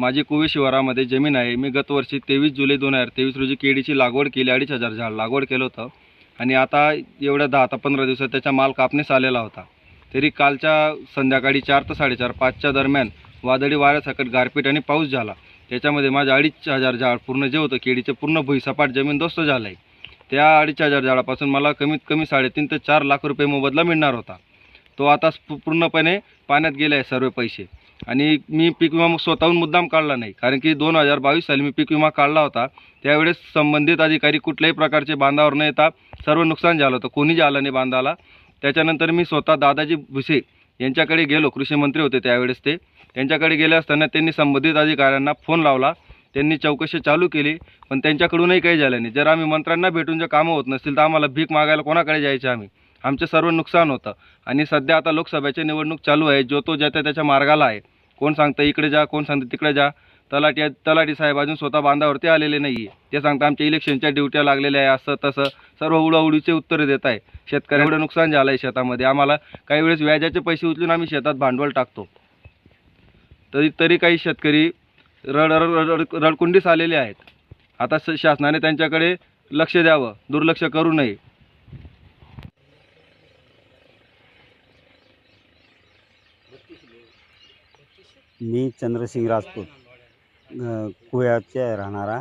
माझी कुवे शिवारामध्ये जमीन आहे. मी गतवर्षी तेवीस जुलै दोन हजार तेवीस रोजी केळीची लागवड केली अडीच हजार झाड लागवड केलं होतं. आणि आता एवढ्या दहा ते पंधरा दिवसात त्याचा माल कापणीस आलेला होता. तरी कालच्या संध्याकाळी चार ते साडेचार पाचच्या दरम्यान वादळी वाऱ्यासकट गारपीट आणि पाऊस झाला. त्याच्यामध्ये माझं अडीच हजार झाड पूर्ण जे होतं केळीचे पूर्ण भुईसपाट जमीन दोस्त झालं आहे त्या अडीच हजार झाडापासून मला कमीत कमी साडेतीन ते चार लाख रुपये मोबदला मिळणार होता. तो आता पूर्णपणे पाण्यात गेला आहे सर्व पैसे. आणि मी पीक विमा स्वतःहून मुद्दाम काढला नाही. कारण की दोन हजार बावीस साली मी पीक विमा काढला होता. त्यावेळेस संबंधित अधिकारी कुठल्याही प्रकारचे बांधावर न येता सर्व नुकसान झालं होतं. कोणीच आलं नाही बांधाला. त्याच्यानंतर मी स्वतः दादाजी भुसे यांच्याकडे गेलो. कृषी मंत्री होते त्यावेळेस ते. त्यांच्याकडे गेले असताना त्यांनी संबंधित अधिकाऱ्यांना फोन लावला. त्यांनी चौकशी चालू केली. पण त्यांच्याकडूनही काही झालं नाही. जर आम्ही मंत्र्यांना भेटून जर कामं होत नसतील तर आम्हाला भीक मागायला कोणाकडे जायचे आम्ही? आमचं सर्व नुकसान होतं. आणि सध्या आता लोकसभेची निवडणूक चालू आहे. जो तो ज्या त्या त्याच्या मार्गाला आहे. कोण सांगतं इकडे जा कोण सांगतं तिकडे जा. तलाटी तलाठी साहेब अजून स्वतः बांधावरती आलेले नाही आहे ते सांगतात आमच्या इलेक्शनच्या ड्युट्या लागलेल्या आहे असं तसं. सर्व उडाउडीचे उत्तरं देत आहे. शेतकऱ्या एवढं नुकसान झालं आहे शेतामध्ये. आम्हाला काही वेळेस व्याजाचे पैसे उचलून आम्ही शेतात भांडवल टाकतो. तरी तरी काही शेतकरी रड रड रड रडकुंडीस आलेले आहेत. आता श शासनाने त्यांच्याकडे लक्ष द्यावं. दुर्लक्ष करू नये. मी चंद्रसिंग राजपूत कुळ्याचे राहणारा.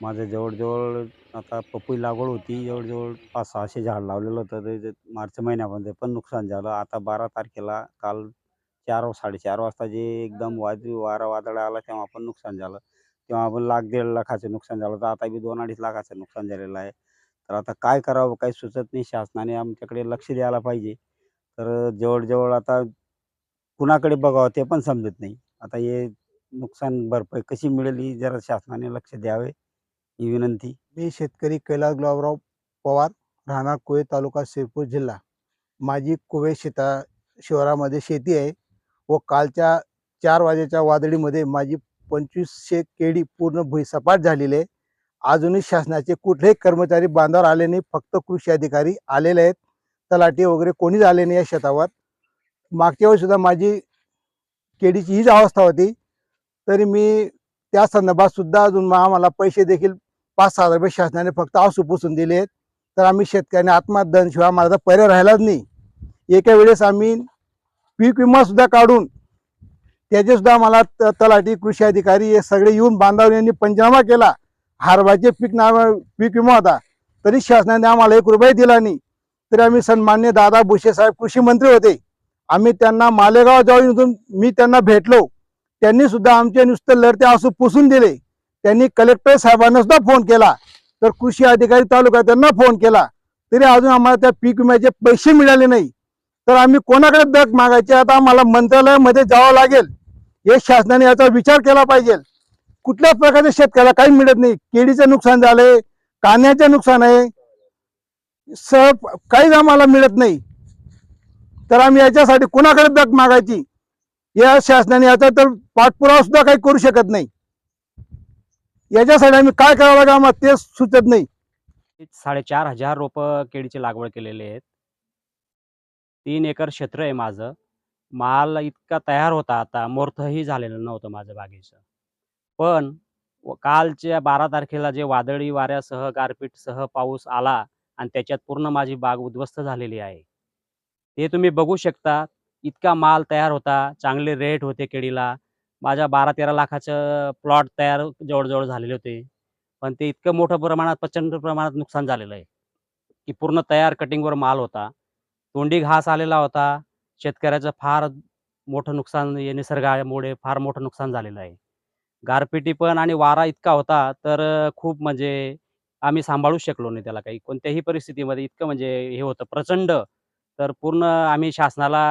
माझं जवळजवळ आता पपई लागवड होती जवळजवळ पाच सहाशे झाड लावलेलं होतं. ते मार्च महिन्यामध्ये पण नुकसान झालं. आता बारा तारखेला काल चार साडेचार वाजता जे एकदम वादळी वारा वादळ आला तेव्हा पण नुकसान झालं. तेव्हा आपण लाख दीड लाखाचं नुकसान झालं तर आता बी दोन अडीच लाखाचं नुकसान झालेलं आहे. तर आता काय करावं काही सुचत नाही शासनाने. आमच्याकडे लक्ष द्यायला पाहिजे. तर जवळजवळ आता कुणाकडे बघावं ते पण समजत नाही. आता हे नुकसान भरपाई कशी मिळेल ही जरा शासनाने लक्ष द्यावे ही विनंती. मी शेतकरी कैलास गुलाबराव पवार राहणार कोवे तालुका शिरपूर जिल्हा. माझी कुवे शेता शहरामध्ये शेती आहे व कालच्या चार वाजेच्या वादळीमध्ये माझी पंचवीसशे केळी पूर्ण भुईसपाट झालेली आहे. अजूनही शासनाचे कुठलेही कर्मचारी बांधावर आले नाही फक्त कृषी अधिकारी आलेले आहेत. तलाठी वगैरे कोणीच आले नाही या शेतावर. मागच्या वेळीसुद्धा माझी केडीची हीच अवस्था होती. तरी मी त्या संदर्भात सुद्धा अजून आम्हाला पैसे देखील पाच सहा हजार रुपये शासनाने फक्त आसू पुसून दिले तर आम्ही शेतकऱ्यांनी आत्महत्या शिवाय आम्हाला तर पर्याय राहिलाच नाही. एका वेळेस आम्ही पीक विमासुद्धा काढून त्याचेसुद्धा मला आम्हाला त- तलाठी कृषी अधिकारी हे सगळे येऊन बांधावर यांनी पंचनामा केला. हारबाचे पीक नाव पीक विमा होता. तरी शासनाने आम्हाला एक रुपये दिला नाही. तरी आम्ही सन्मान्य दादा भुसे साहेब कृषी मंत्री होते. आम्ही त्यांना मालेगाव जाऊन इथून मी त्यांना भेटलो. त्यांनी सुद्धा आमचे नुसतं लढते असू पुसून दिले. त्यांनी कलेक्टर साहेबांना सुद्धा फोन केला. तर कृषी अधिकारी तालुका त्यांना फोन केला. तरी अजून आम्हाला त्या पीक विम्याचे पैसे मिळाले नाही. तर आम्ही कोणाकडे दग मागायचे आता आम्हाला मंत्रालयामध्ये जावं लागेल. हे शासनाने याचा विचार केला पाहिजे. कुठल्याच प्रकारच्या शेतकऱ्याला काही मिळत नाही. केळीचं नुकसान झालंय कांद्याचे नुकसान आहे. सर काहीच आम्हाला मिळत नाही. तर आम्ही याच्यासाठी कोणाकडे दक मागायची? या शासनाने याचा तर पाठपुरावा सुद्धा काही करू शकत नाही. याच्यासाठी आम्ही काय करावं लागेल आम्हाला तेच सुचत नाही. साडेचार हजार रोप केळीची लागवड केलेली आहेत. तीन एकर क्षेत्र आहे माझं. माल इतका तयार होता आता मोर्थही झालेलं नव्हतं माझं बागेचं. पण कालच्या बारा तारखेला जे वादळी वाऱ्यासह गारपीटसह पाऊस आला आणि त्याच्यात पूर्ण माझी बाग उद्ध्वस्त झालेली आहे. ते तुम्ही बघू शकता. इतका माल तयार होता. चांगले रेट होते केळीला. माझ्या बारा तेरा लाखाचं प्लॉट तयार जवळजवळ झालेले होते. पण ते इतकं मोठं प्रमाणात प्रचंड प्रमाणात नुकसान झालेलं आहे. की पूर्ण तयार कटिंगवर माल होता. तोंडी घास आलेला होता. शेतकऱ्याचं फार मोठं नुकसान या निसर्गामुळे फार मोठं नुकसान झालेलं आहे. गारपिटी पण आणि वारा इतका होता तर खूप म्हणजे आम्ही सांभाळू शकलो नाही त्याला काही. कोणत्याही परिस्थितीमध्ये इतकं म्हणजे हे होतं. प्रचंड तर पूर्ण आम्ही शासनाला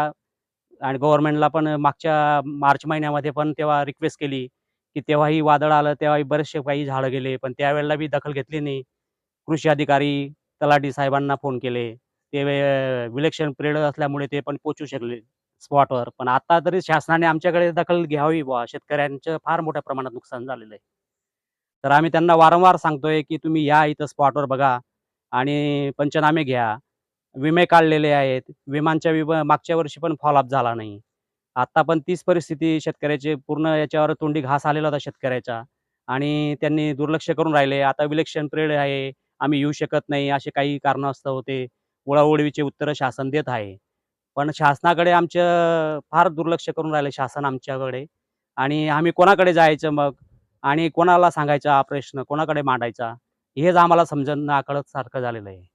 आणि गव्हर्नमेंटला पण मागच्या मार्च महिन्यामध्ये पण तेव्हा रिक्वेस्ट केली की तेव्हाही वादळ आलं तेव्हाही बरेचसे काही झाडं गेले पण त्यावेळेला बी दखल घेतली नाही. कृषी अधिकारी तलाठी साहेबांना फोन केले. ते विलेक्शन विलक्षण पिरियड असल्यामुळे ते पण पोचू शकले स्पॉटवर पण आता तरी शासनाने आमच्याकडे दखल घ्यावी बुवा. शेतकऱ्यांचं फार मोठ्या प्रमाणात नुकसान झालेलं आहे. तर आम्ही त्यांना वारंवार सांगतोय की तुम्ही या इथं स्पॉटवर बघा आणि पंचनामे घ्या. विमे काढलेले आहेत. विमांच्या विमा मागच्या वर्षी पण फॉलोअप झाला नाही. आता पण तीच परिस्थिती शेतकऱ्याची पूर्ण याच्यावर तोंडी घास आलेला होता शेतकऱ्याचा. आणि त्यांनी दुर्लक्ष करून राहिले. आता विलेक्शन पिरियड आहे. आम्ही येऊ शकत नाही असे काही कारणं असतं होते. उळाउळवीचे उत्तरं शासन देत आहे. पण शासनाकडे आमचं फार दुर्लक्ष करून राहिले शासन आमच्याकडे. आणि आम्ही कोणाकडे जायचं मग? आणि कोणाला सांगायचा हा प्रश्न? कोणाकडे मांडायचा? हेच आम्हाला समजणं आकळत सारखं झालेलं आहे.